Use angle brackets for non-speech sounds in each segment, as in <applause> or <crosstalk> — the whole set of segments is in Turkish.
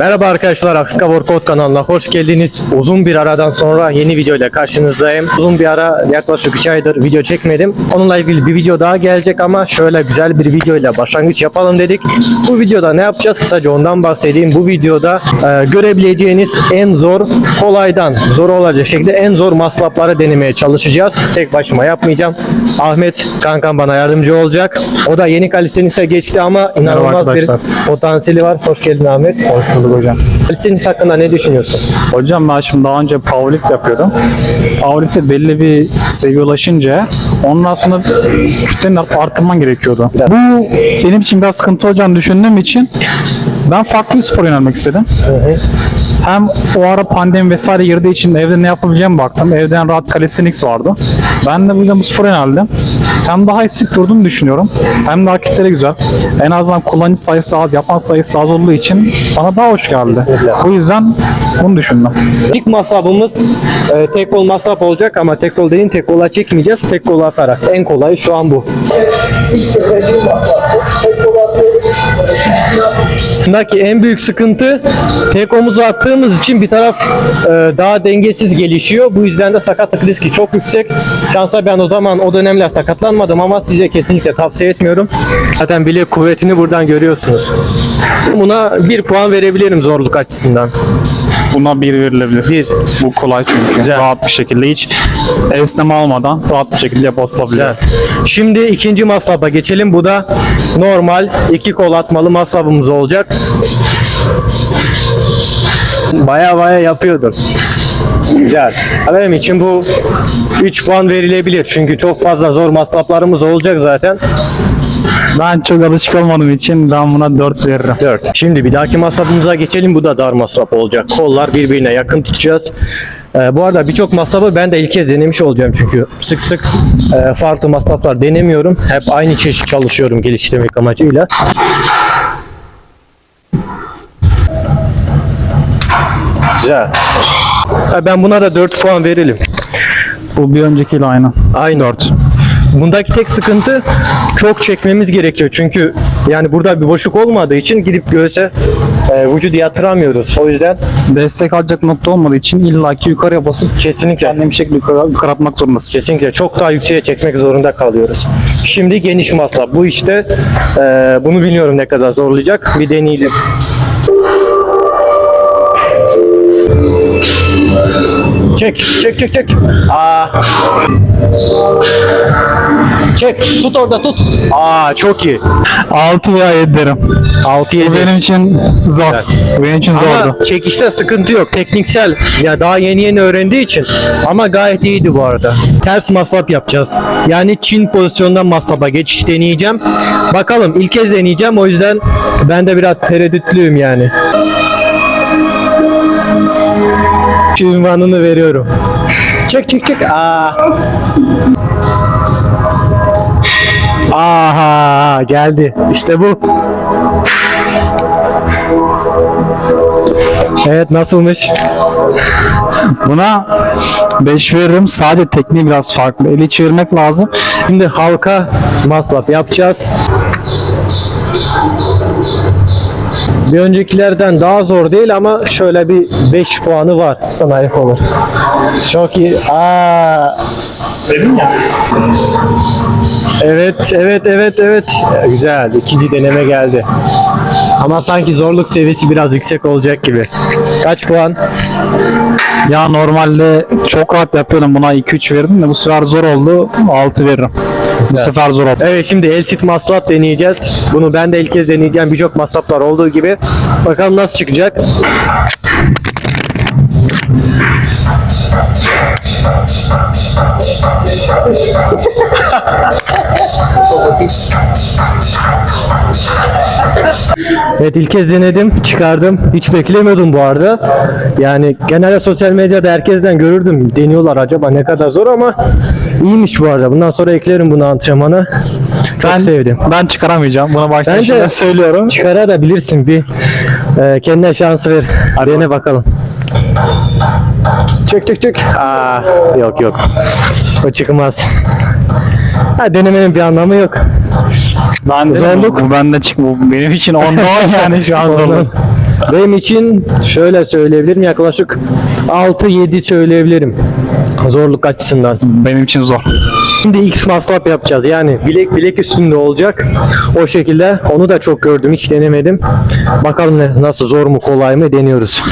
Merhaba arkadaşlar Akska Workout kanalına hoş geldiniz. Uzun bir aradan sonra yeni video ile karşınızdayım. Uzun bir ara yaklaşık 3 aydır video çekmedim. Onunla ilgili bir video daha gelecek ama şöyle güzel bir video ile başlangıç yapalım dedik. Bu videoda ne yapacağız? Kısaca ondan bahsedeyim. Bu videoda e, görebileceğiniz en zor kolaydan zor olacak şekilde en zor maslapları denemeye çalışacağız. Tek başıma yapmayacağım. Ahmet kankam bana yardımcı olacak. O da yeni kalistenise geçti ama inanılmaz bir potansiyeli var. Hoş geldin Ahmet. Hoş bulduk hocam. Kalistenis hakkında ne düşünüyorsun? Hocam ben şimdi daha önce powerlift yapıyordum. Powerlift'te belli bir seviye ulaşınca ondan sonra kütleni arttırman gerekiyordu. Bu benim için biraz sıkıntı olacağını düşündüğüm için ben farklı bir spor yönelmek istedim. Hem o ara pandemi vesaire girdiği için evde ne yapabileceğimi baktım. Evden rahat calisthenics vardı. Ben de bu yüzden bu spora yöneldim. Hem daha esnek durduğunu düşünüyorum. Hem de hakikatleri güzel. En azından kullanıcı sayısı az, yapan sayısı az olduğu için bana daha hoş geldi. Kesinlikle. O yüzden bunu düşündüm. İlk masrafımız e, tek kol masraf olacak ama tek kol değil tek kola çekmeyeceğiz. Tek kol atarak. En kolayı şu an bu. Bundaki en büyük sıkıntı tek omuzu attığımız için bir taraf e, daha dengesiz gelişiyor. Bu yüzden de sakatlık riski çok yüksek. Şansa ben o zaman o dönemler sakatlanmadım ama size kesinlikle tavsiye etmiyorum. Zaten bilek kuvvetini buradan görüyorsunuz. Buna bir puan verebilirim zorluk açısından. Buna bir verilebilir. Bir. Bu kolay çünkü. Güzel. Rahat bir şekilde hiç esneme almadan rahat bir şekilde basılabiliyor. Güzel. Şimdi ikinci masrafa geçelim. Bu da normal iki kol atmalı masrafımız olacak. Baya baya yapıyordum. Güzel. Benim için bu 3 puan verilebilir. Çünkü çok fazla zor masraflarımız olacak zaten. Ben çok alışık olmadığım için ben buna 4 veririm. 4. Şimdi bir dahaki masrafımıza geçelim. Bu da dar masraf olacak. Kollar birbirine yakın tutacağız. Ee, bu arada birçok masrafı ben de ilk kez denemiş olacağım çünkü sık sık e, farklı masraflar denemiyorum. Hep aynı çeşit çalışıyorum geliştirmek amacıyla. Güzel. Ha, ben buna da 4 puan verelim. Bu bir öncekiyle aynı. Aynı. 4. Bundaki tek sıkıntı çok çekmemiz gerekiyor. Çünkü yani burada bir boşluk olmadığı için gidip göğse e, vücudu yatıramıyoruz. O yüzden Destek alacak nokta olmadığı için illaki yukarıya basıp kesinlikle kendini bir şekilde yukarı, yukarı atmak zorundasın. kesinlikle çok daha yükseğe çekmek zorunda kalıyoruz. Şimdi geniş masa. Bu işte e, bunu bilmiyorum ne kadar zorlayacak. Bir deneyelim. Çek, çek, çek. Aa. Çek, tut orada tut. Aa, çok iyi. 6 veya 7 derim. 6 Bu 7. benim için zor. Güzel. Bu benim için zordu. Ama çekişte sıkıntı yok. Tekniksel. Ya daha yeni yeni öğrendiği için. Ama gayet iyiydi bu arada. Ters maslap yapacağız. Yani Çin pozisyondan maslapa geçiş deneyeceğim. Bakalım ilk kez deneyeceğim. O yüzden ben de biraz tereddütlüyüm yani. Şu ünvanını veriyorum. Çek çek çek. Aa. Aha geldi. İşte bu. Evet nasılmış? Buna 5 veririm. Sadece tekniği biraz farklı. Eli çevirmek lazım. Şimdi halka masraf yapacağız. Bir öncekilerden daha zor değil ama şöyle bir 5 puanı var. Sana ek olur. Çok iyi. Aa. Evet, evet, evet, evet. Güzel. İkinci deneme geldi. Ama sanki zorluk seviyesi biraz yüksek olacak gibi. Kaç puan? Ya normalde çok rahat yapıyordum. Buna 2-3 verdim de bu sefer zor oldu. 6 veririm. Bu sefer zor oldu. Evet şimdi el sit masraf deneyeceğiz. Bunu ben de ilk kez deneyeceğim. Birçok masraflar olduğu gibi. Bakalım nasıl çıkacak. Evet ilk kez denedim, çıkardım. Hiç beklemiyordum bu arada. Yani genelde sosyal medyada herkesten görürdüm. Deniyorlar acaba ne kadar zor ama iyiymiş bu arada. Bundan sonra eklerim bunu antrenmana. Çok Ben sevdim. Ben çıkaramayacağım. Buna baştan Bence- <laughs> söylüyorum. Çıkarabilirsin bir e, kendine şans ver. Dene bakalım. Çek çek çek. Aa, yok yok. O çıkmaz. Ha, denemenin bir anlamı yok. Ben Zorluk. Bu bende çık. Bu benim için onda on <laughs> yani şu an zorluk. Benim için şöyle söyleyebilirim yaklaşık 6-7 söyleyebilirim zorluk açısından. Benim için zor. Şimdi X masraf yapacağız. Yani bilek bilek üstünde olacak. O şekilde onu da çok gördüm. Hiç denemedim. Bakalım ne, nasıl zor mu kolay mı deniyoruz. <laughs>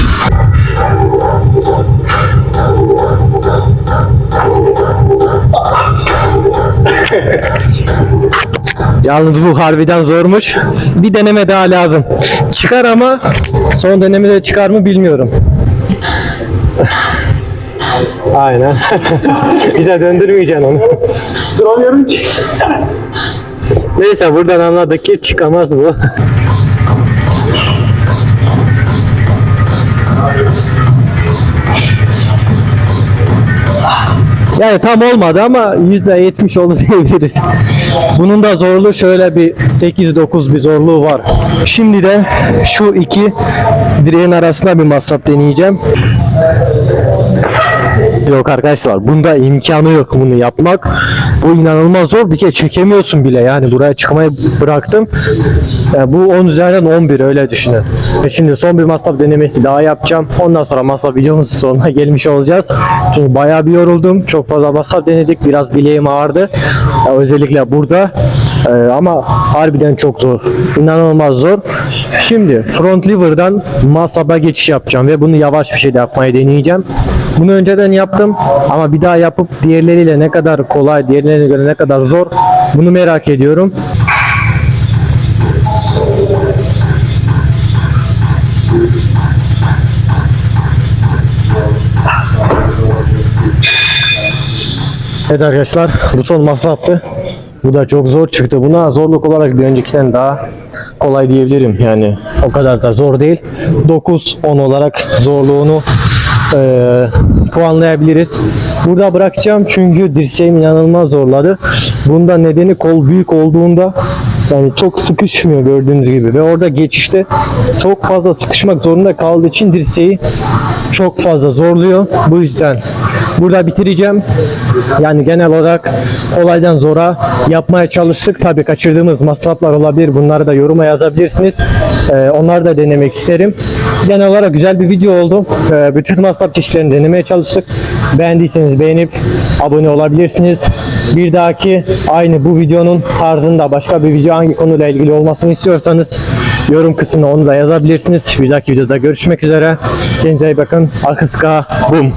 Yalnız bu harbiden zormuş. Bir deneme daha lazım. Çıkar ama son denemede çıkar mı bilmiyorum. Aynen. <laughs> Bize döndürmeyeceksin onu. Duramıyorum ki. Neyse buradan anladık ki çıkamaz bu. <laughs> Yani tam olmadı ama %70 oldu diyebiliriz. Bunun da zorluğu şöyle bir 8-9 bir zorluğu var. Şimdi de şu iki direğin arasında bir masraf deneyeceğim. Yok arkadaşlar bunda imkanı yok bunu yapmak. Bu inanılmaz zor. Bir kere çekemiyorsun bile yani buraya çıkmayı bıraktım. Yani bu 10 üzerinden 11 öyle düşünün. E Şimdi son bir masraf denemesi daha yapacağım. Ondan sonra masraf videomuzun sonuna <laughs> gelmiş olacağız. Çünkü bayağı bir yoruldum. Çok fazla masraf denedik. Biraz bileğim ağrıdı. Ya özellikle burada. E, ama harbiden çok zor. İnanılmaz zor. Şimdi front lever'dan masraba geçiş yapacağım ve bunu yavaş bir şekilde yapmayı deneyeceğim. Bunu önceden yaptım ama bir daha yapıp diğerleriyle ne kadar kolay, diğerlerine göre ne kadar zor bunu merak ediyorum. Evet arkadaşlar bu son masraftı. Bu da çok zor çıktı. Buna zorluk olarak bir öncekinden daha kolay diyebilirim. Yani o kadar da zor değil. 9-10 olarak zorluğunu eee, puanlayabiliriz. Burada bırakacağım çünkü dirseğim inanılmaz zorladı. Bunda nedeni kol büyük olduğunda yani çok sıkışmıyor gördüğünüz gibi ve orada geçişte çok fazla sıkışmak zorunda kaldığı için dirseği çok fazla zorluyor. Bu yüzden burada bitireceğim. Yani genel olarak kolaydan zora yapmaya çalıştık. Tabii kaçırdığımız masraflar olabilir. Bunları da yoruma yazabilirsiniz. Ee, onları da denemek isterim. Genel olarak güzel bir video oldu. Ee, bütün masraf çeşitlerini denemeye çalıştık. Beğendiyseniz beğenip abone olabilirsiniz. Bir dahaki aynı bu videonun tarzında başka bir video hangi konuyla ilgili olmasını istiyorsanız yorum kısmına onu da yazabilirsiniz. Bir dahaki videoda görüşmek üzere. Kendinize iyi bakın. Akıska bum.